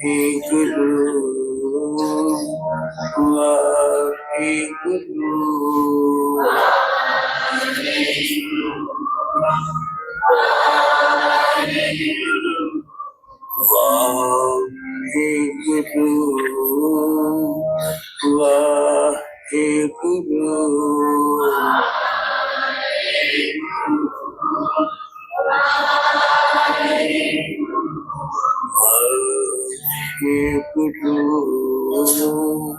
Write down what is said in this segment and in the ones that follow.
Guru, Vahe Guru. Guru, Waheguru.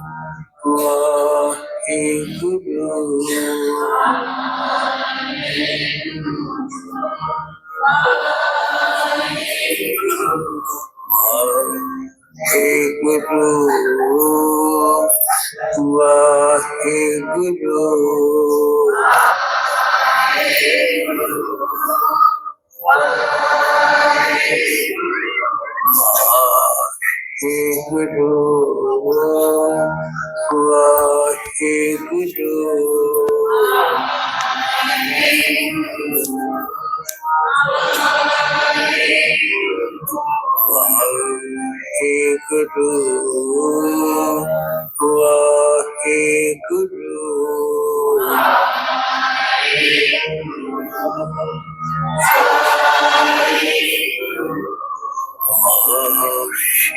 Waheguru. Waheguru. Guru.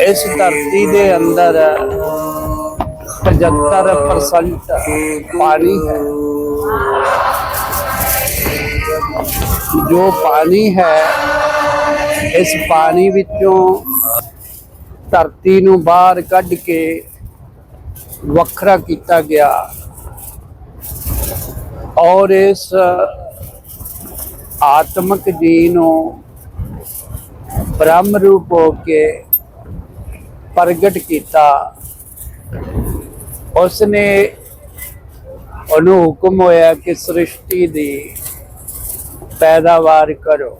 ਇਸ ਧਰਤੀ ਦੇ ਅੰਦਰ 75% ਪਾਣੀ ਹੈ ਜੋ ਪਾਣੀ ਹੈ ਇਸ ਪਾਣੀ ਵਿੱਚੋਂ ਧਰਤੀ ਨੂੰ ਬਾਹਰ ਕੱਢ ਕੇ ਵੱਖਰਾ ਕੀਤਾ ਗਿਆ। ਔਰ ਇਸ ਆਤਮਿਕ ਜੀ ਨੂੰ ਬ੍ਰਹਮ ਰੂਪ ਹੋ ਕੇ ਪ੍ਰਗਟ ਕੀਤਾ। ਉਸਨੇ ਉਹਨੂੰ ਹੁਕਮ ਹੋਇਆ ਕਿ ਸ੍ਰਿਸ਼ਟੀ ਦੀ ਪੈਦਾਵਾਰ ਕਰੋ।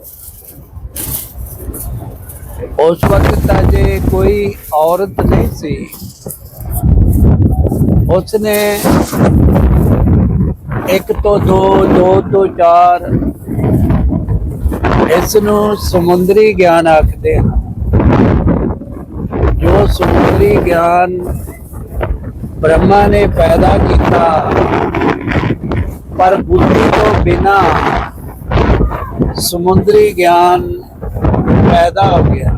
ਉਸ ਵਕਤ ਤਾਂ ਜੇ ਕੋਈ ਔਰਤ ਨਹੀਂ ਸੀ, ਉਸਨੇ ਇੱਕ ਤੋਂ ਦੋ ਦੋ ਤੋਂ ਚਾਰ ਇਸ ਨੂੰ ਸਮੁੰਦਰੀ ਗਿਆਨ ਆਖਦੇ ਹਨ। ਜੋ ਸਮੁੰਦਰੀ ਗਿਆਨ ਬ੍ਰਹਮਾ ਨੇ ਪੈਦਾ ਕੀਤਾ, ਪਰ ਬੁੱਧੀ ਤੋਂ ਬਿਨਾ ਸਮੁੰਦਰੀ ਗਿਆਨ पैदा हो गया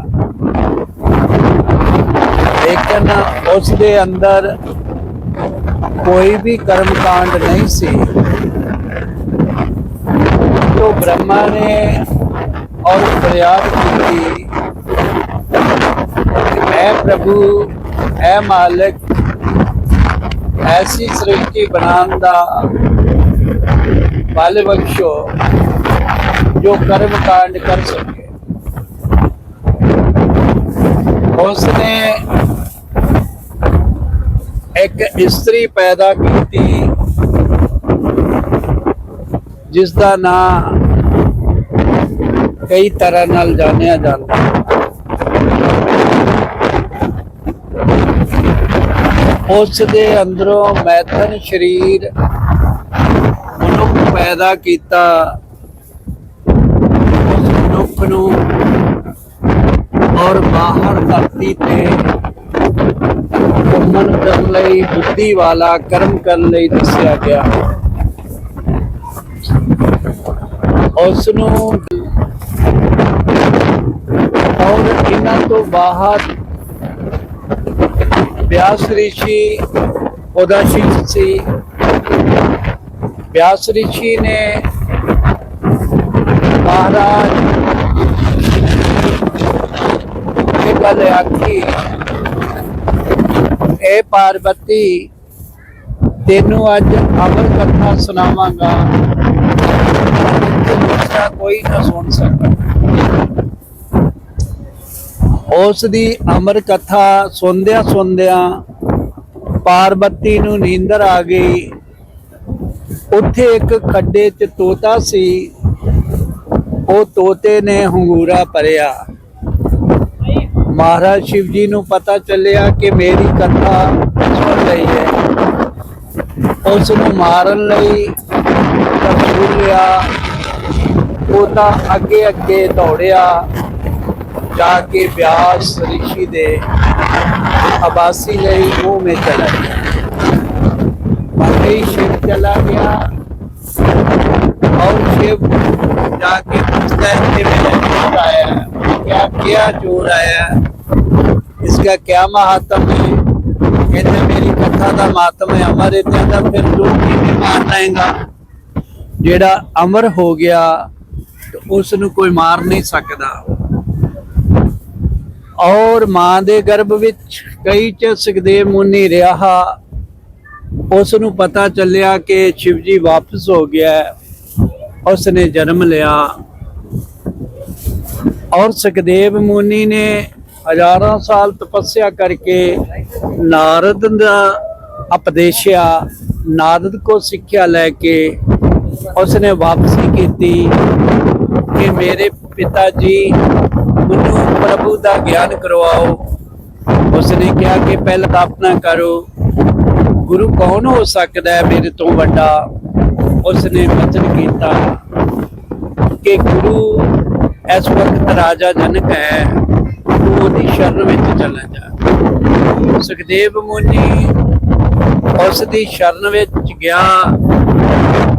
लेकिन उसके अंदर कोई भी कर्म कांड नहीं सी तो ब्रह्मा ने और फरियाद की ऐ प्रभु ऐ मालिक ऐसी सृष्टि बनाने का बल बख्शो जो कर्म कांड कर सके ਉਸਨੇ ਇੱਕ ਇਸਤਰੀ ਪੈਦਾ ਕੀਤੀ ਜਿਸ ਦਾ ਨਾਮ ਕਈ ਤਰ੍ਹਾਂ ਨਾਲ ਜਾਣਿਆ ਜਾਂਦਾ ਹੈ। ਉਸ ਦੇ ਅੰਦਰੋਂ ਮੈਥਨ ਸਰੀਰ ਮਨੁੱਖ ਪੈਦਾ ਕੀਤਾ ਉਸ ਮਨੁੱਖ ਨੂੰ ਔਰ ਧਰਤੀ ਤੇ। ਘੁੰਮਣ ਕਰਨ ਲਈ ਬੁੱਧੀ ਵਾਲਾ ਕਰਮ ਕਰਨ ਲਈ ਦੱਸਿਆ ਗਿਆ। ਉਸ ਨੂੰ ਔਰ ਇਹਨਾਂ ਤੋਂ ਬਾਹਰ ਵਿਆਸ ਰਿਸ਼ੀ ਉਦਾਸ਼ੀ ਸੀ। ਵਿਆਸ ਰਿਸ਼ੀ ਨੇ ਮਹਾਰਾਜ ਗੱਲ ਆਖੀ ਇਹ ਪਾਰਵਤੀ ਤੈਨੂੰ ਅੱਜ ਅਮਰ ਕਥਾ ਸੁਣਾਵਾਂਗਾ। ਤੇ ਦੂਸਰਾ ਕੋਈ ਨਾ ਸੁਣ ਸਕਦਾ। ਉਸ ਦੀ ਅਮਰ ਕਥਾ ਸੁਣਦਿਆਂ ਸੁਣਦਿਆਂ ਪਾਰਵਤੀ ਨੂੰ ਨੀਂਦਰ ਆ ਗਈ। ਉੱਥੇ ਇੱਕ ਖੱਡੇ 'ਚ ਤੋਤਾ ਸੀ। ਉਹ ਤੋਤੇ ਨੇ ਹੰਗੂਰਾ ਭਰਿਆ। ਮਹਾਰਾਜ ਸ਼ਿਵ ਜੀ ਨੂੰ ਪਤਾ ਚੱਲਿਆ ਕਿ ਮੇਰੀ ਕਥਾ ਸੁਣ ਰਹੀ ਹੈ ਉਸ ਨੂੰ ਮਾਰਨ ਲਈ ਤਰਸੂਲ ਲਿਆ ਤੋਤਾ ਅੱਗੇ ਅੱਗੇ ਦੌੜਿਆ ਜਾ ਕੇ ਵਿਆਸ ਰਿਸ਼ੀ ਦੇ ਆਬਾਸੀ ਲਈ ਉਹ ਮੇ ਚਲਾ ਗਿਆ ਬਾਕੀ ਸ਼ਿਵ ਚਲਾ ਗਿਆ और शिव जाके पूछता है कि मेरा चोर आया है क्या क्या चोर आया है इसका क्या महात्म है कहते मेरी कथा ਦਾ ਮਾਤਮ ਹੈ ਅਮਰ ਇਤਿਆ ਦਾ ਫਿਰ ਲੋਕ ਕਿਵੇਂ ਮਾਰ ਲੈਂਗਾ ਜਿਹੜਾ ਅਮਰ ਹੋ ਗਿਆ ਤੇ ਉਸ ਨੂੰ ਕੋਈ ਮਾਰ ਨਹੀਂ ਸਕਦਾ ਔਰ ਮਾਂ ਦੇ ਗਰਭ ਵਿੱਚ ਕਈ ਚ ਸੁਖਦੇਵ ਮੁਨੀ ਰਿਹਾ ਉਸ ਨੂੰ ਪਤਾ ਚੱਲਿਆ ਕਿ ਸ਼ਿਵ ਜੀ ਵਾਪਸ ਹੋ ਗਿਆ ਹੈ ਉਸ ਨੇ ਜਨਮ ਲਿਆ ਔਰ ਸੁਖਦੇਵ ਮੁਨੀ ਨੇ ਹਜ਼ਾਰਾਂ ਸਾਲ ਤਪੱਸਿਆ ਕਰਕੇ ਨਾਰਦ ਦਾ ਉਪਦੇਸ਼ਿਆ ਨਾਰਦ ਕੋ ਸਿੱਖਿਆ ਲੈ ਕੇ ਉਸਨੇ ਵਾਪਸੀ ਕੀਤੀ ਕਿ ਮੇਰੇ ਪਿਤਾ ਜੀ ਮੈਨੂੰ ਪ੍ਰਭੂ ਦਾ ਗਿਆਨ ਕਰਵਾਓ। ਉਸਨੇ ਕਿਹਾ ਕਿ ਪਹਿਲਾਂ ਤਾਂ ਆਪਣਾ ਕਰੋ। ਗੁਰੂ ਕੌਣ ਹੋ ਸਕਦਾ ਹੈ ਮੇਰੇ ਤੋਂ ਵੱਡਾ? ਉਸਨੇ ਵਚਨ ਕੀਤਾ ਕਿ ਗੁਰੂ ਇਸ ਵਕਤ ਰਾਜਾ ਜਨਕ ਹੈ ਉਹਦੀ ਸ਼ਰਨ ਵਿੱਚ ਚਲਾ ਜਾ ਸੁਖਦੇਵ ਮੁਨੀ ਉਸ ਦੀ ਸ਼ਰਨ ਵਿੱਚ ਗਿਆ,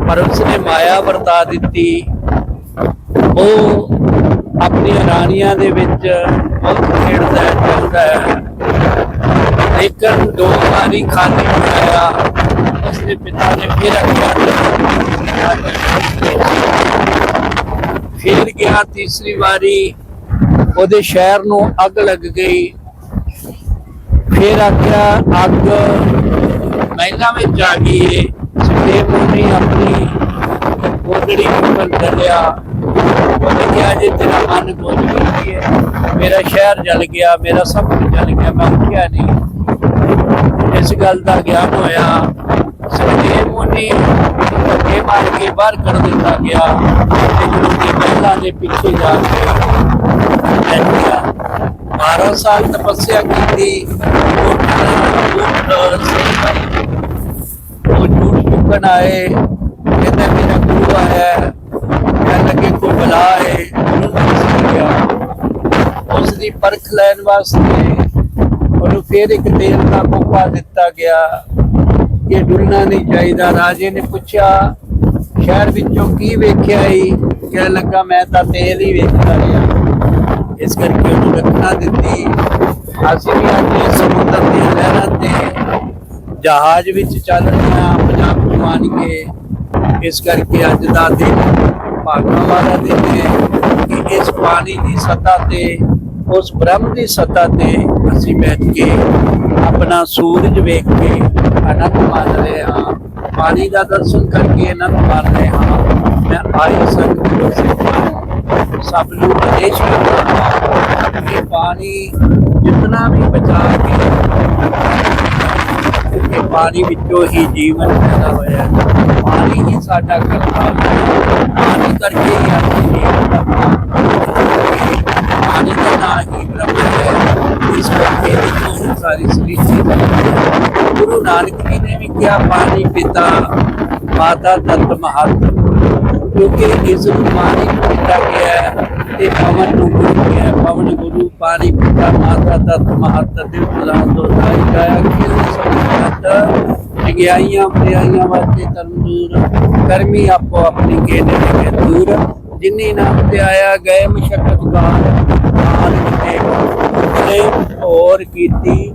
ਪਰ ਉਸ ਨੇ ਮਾਇਆ ਵਰਤਾ ਦਿੱਤੀ। ਉਹ ਆਪਣੀਆਂ ਰਾਣੀਆਂ ਦੇ ਵਿੱਚ ਬਹੁਤ ਖੇਡਦਾ ਹੈ ਚੱਲਦਾ ਹੈ। ਲੇਕਿਨ ਦੋ ਵਾਰੀ ਖਾਲੀ ਹੋਇਆ ਉਸਦੇ ਪਿਤਾ ਨੇ ਫਿਰ ਆਖਿਆ ਫਿਰ ਗਿਆ ਤੀਸਰੀ ਵਾਰੀ, ਉਹਦੇ ਸ਼ਹਿਰ ਨੂੰ ਅੱਗ ਲੱਗ ਗਈ। ਫਿਰ ਆਖਿਆ, ਅੱਗ ਮਹਿਲਾ ਵਿੱਚ ਆ ਗਈ ਏ। ਸੁਖਦੇਵ ਮੁਨੀ ਆਪਣੀ ਕੋਟੜੀ ਉੱਪਰ ਚੱਲਿਆ ਉਹਨੇ ਕਿਹਾ, ਜੇ ਤੇਰਾ ਮਨ ਬੋਝ ਵੀ ਹੈ ਮੇਰਾ ਸ਼ਹਿਰ ਜਲ ਗਿਆ, ਮੇਰਾ ਸਭ ਕੁਝ ਜਲ ਗਿਆ, ਮੈਂ ਉੱਠਿਆ ਨਹੀਂ। ਇਸ ਗੱਲ ਦਾ ਗਿਆਨ ਹੋਇਆ। ਸੁਖਦੇਵ ਮੁਨੀ ਅੱਗੇ ਮਾਰ ਕੇ ਬਾਹਰ ਕਰ ਦਿੱਤਾ ਗਿਆ ਤੇ ਗੁਰੂ ਦੀ ਮਹਿਲਾ ਦੇ ਪਿੱਛੇ ਜਾ ਕੇ ਬੈਠ ਗਿਆ। 12 ਸਾਲ ਤਪੱਸਿਆ ਕੀਤੀ। ਉਹ ਝੂਠ ਚੁੱਕਣ ਆਏ। ਕਹਿੰਦਾ, ਮੇਰਾ ਗੁਰੂ ਆਇਆ ਹੈ। ਕਹਿਣ ਲੱਗੇ ਕੋਈ ਬਲਾ ਹੈ ਉਹਨੂੰ ਗਿਆ। ਉਸ ਦੀ ਪਰਖ ਲੈਣ ਵਾਸਤੇ ਉਹਨੂੰ ਫੇਰ ਇੱਕ ਤੇਲ ਦਾ ਕੋਪਾ ਦਿੱਤਾ ਗਿਆ। ਕਿ ਡੁੱਲਣਾ ਨਹੀਂ ਚਾਹੀਦਾ ਰਾਜੇ ਨੇ ਪੁੱਛਿਆ, ਸ਼ਹਿਰ ਵਿੱਚੋਂ ਕੀ ਵੇਖਿਆ ਈ? ਕਹਿਣ ਲੱਗਾ, ਮੈਂ ਤਾਂ ਤੇਲ ਹੀ ਵੇਖਦਾ ਰਿਹਾ। ਇਸ ਕਰਕੇ ਉਹਨੂੰ ਰੱਖਣਾ ਦਿੱਤੀ। ਅਸੀਂ ਵੀ ਅੱਜ ਸਮੁੰਦਰ ਦੀਆਂ ਲਹਿਰਾਂ ਤੇ ਜਹਾਜ਼ ਵਿੱਚ ਚੱਲ ਰਹੇ ਹਾਂ, ਪੰਜਾਬ ਤੋਂ ਆਣ ਕੇ। ਇਸ ਕਰਕੇ ਅੱਜ ਦਾ ਦਿਨ ਭਾਗਾਂ ਵਾਲਾ ਦਿਨ ਹੈ ਕਿ ਇਸ ਪਾਣੀ ਦੀ ਸੱਤਾ ਤੇ, ਉਸ ਬ੍ਰਹਮ ਦੀ ਸੱਤਾ ਤੇ ਅਸੀਂ ਬੈਠ ਕੇ ਆਪਣਾ ਸੂਰਜ ਵੇਖ ਕੇ ਆਨੰਦ ਮਾਣ ਰਹੇ ਹਾਂ ਪਾਣੀ ਦਾ ਦਰਸ਼ਨ ਕਰਕੇ ਆਨੰਦ ਮਾਣ ਰਹੇ ਹਾਂ ਮੈਂ ਆਈ ਸੰਗਤ ਸਿੱਖਾਂ ਸਭ ਨੂੰ ਆਦੇਸ਼ ਕਰਦਾ ਹਾਂ ਕਿ ਪਾਣੀ ਜਿਤਨਾ ਵੀ ਬਚਾ ਕੇ ਕਿ ਪਾਣੀ ਵਿੱਚੋਂ ਹੀ ਜੀਵਨ ਪੈਦਾ ਹੋਇਆ ਹੈ। ਪਾਣੀ ਹੀ ਸਾਡਾ ਕਰਤਾ ਹੈ ਪਾਣੀ ਕਰਕੇ ਹੀ ਅਸੀਂ ਜੀਵਨ ਦਾ ਪਾਣੀ ਦਾ ਨਾਂ ਹੀ ਬ੍ਰਹਮ ਹੈ ਇਸ ਕਰਕੇ ਇਹ ਸਾਰੀ ਸ੍ਰਿਸ਼ਟੀ ਦਾ ਹੈ। ਗੁਰੂ ਨਾਨਕ ਜੀ ਨੇ ਵੀ ਕਿਹਾ ਪਾਣੀ ਪਿਤਾ ਮਾਤਾ ਤਤ ਮਹਤ, ਕਿਉਂਕਿ ਇਸ ਨੂੰ ਪਾਣੀ ਨੂੰ ਦਿੱਤਾ ਗਿਆ ਹੈ ਤੇ ਪਵਨ ਨੂੰ ਗੁਰੂ ਕਿਹਾ ਹੈ। ਪਵਨ ਗੁਰੂ ਪਾਣੀ ਪਿਤਾ ਮਾਤਾ ਤਤ ਮਹਤ ਦੇ ਫਲਾਂ ਤੋਂ ਸਾਈ ਗਾਇਆ ਕਿ ਉਹ ਸਭ ਵਿਗਿਆਈਆਂ ਪ੍ਰਿਆਈਆਂ ਵਾਸਤੇ ਤੰਦੂਰ ਕਰਮੀ ਆਪੋ ਆਪਣੀ ਗੇਨੇ ਦੇ ਦੂਰ। ਜਿਨੀ ਨਾਮ ਤੇ ਆਇਆ ਗਏ ਮਸ਼ਕਤ ਗਾਨ ਆਨ ਤੇ ਤੇ ਹੋਰ ਕੀਤੀ।